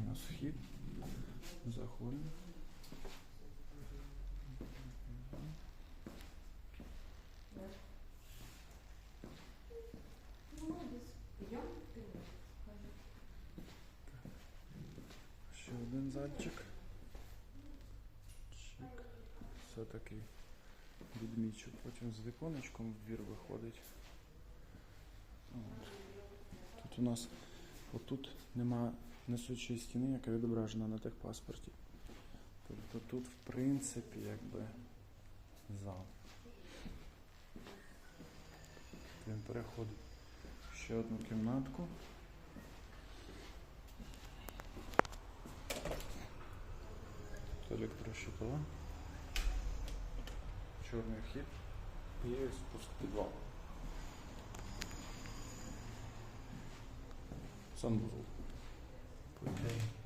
у нас вхід. Заходимо. Ще один зальчик. Чик. Все-таки відмічу. Потім з віконечком в двір виходить. От. Тут у нас отут нема несучої стіни, яка відображена на техпаспорті. Тобто тут, в принципі, якби зал. Він переходить в ще одну кімнатку. Електрощитова. Чорний вхід і спуск підвал. Санвузол. Okay.